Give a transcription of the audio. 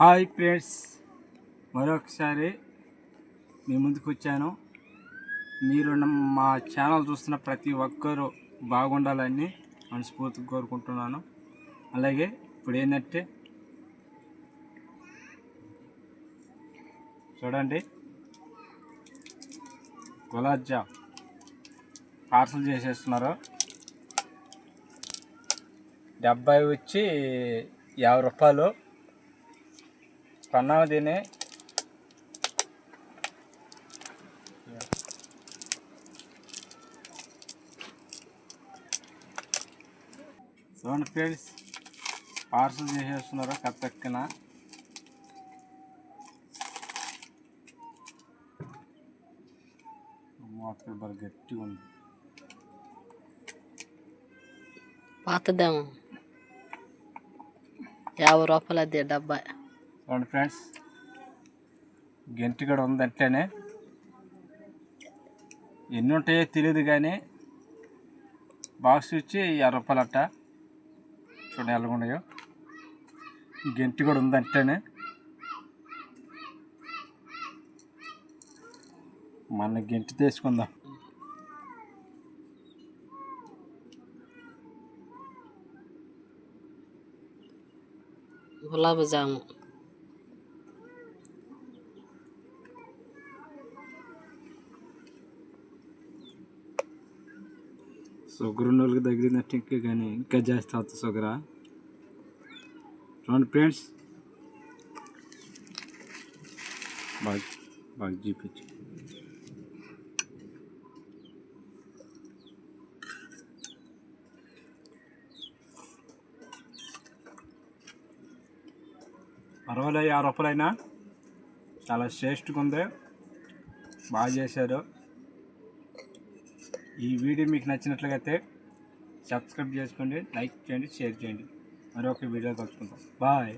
Hi friends మరొకసారి మీ ముందుకు వచ్చాను. మీరు మా ఛానల్ చూస్తున్న ప్రతి ఒక్కరూ బాగుండాలని మనస్ఫూర్తిగా కోరుకుంటున్నాను. అలాగే ఇప్పుడు ఏంటంటే చూడండి గులాబ్ జామ్ పార్సల్ చేసేస్తున్నారు. డెబ్బై వచ్చి యాభై రూపాయలు. కొన్నాము దీన్ని చూడండి ఫ్రెండ్స్ పార్సల్ చేసేస్తున్నారు కత్తెక్కిన. మూతలు బాగా గట్టిగా ఉంది. పాతదేమో. యాభై రూపాయలు అది డబ్బా. చూడండి ఫ్రెండ్స్. గెంటి కూడా ఉందంటేనే ఎన్ని ఉంటాయో తెలియదు కానీ బాక్స్ ఇచ్చి యాభై రూపాయలు అట్ట చూడండి ఎలాగున్నాయో గెంటి కూడా ఉందంటేనే మన గెంటి తీసుకుందాం. గులాబ్ జాము. షుగర్ ఉన్న వాళ్ళకి తగిలినట్టు ఇంకా కానీ ఇంకా జాస్తి అవుతుంది షుగర్ చూడండి ఫ్రెండ్స్. బాగా బాగా చూపించు. పర్వాలేదు యాభై రూపాయలైనా చాలా శ్రేష్ఠగా ఉంది. బాగా చేశారు. ఈ వీడియో మీకు నచ్చినట్లయితే సబ్స్క్రైబ్ చేసుకోండి లైక్ చేయండి షేర్ చేయండి. మరొక వీడియో కలుసుకుందాం. బాయ్.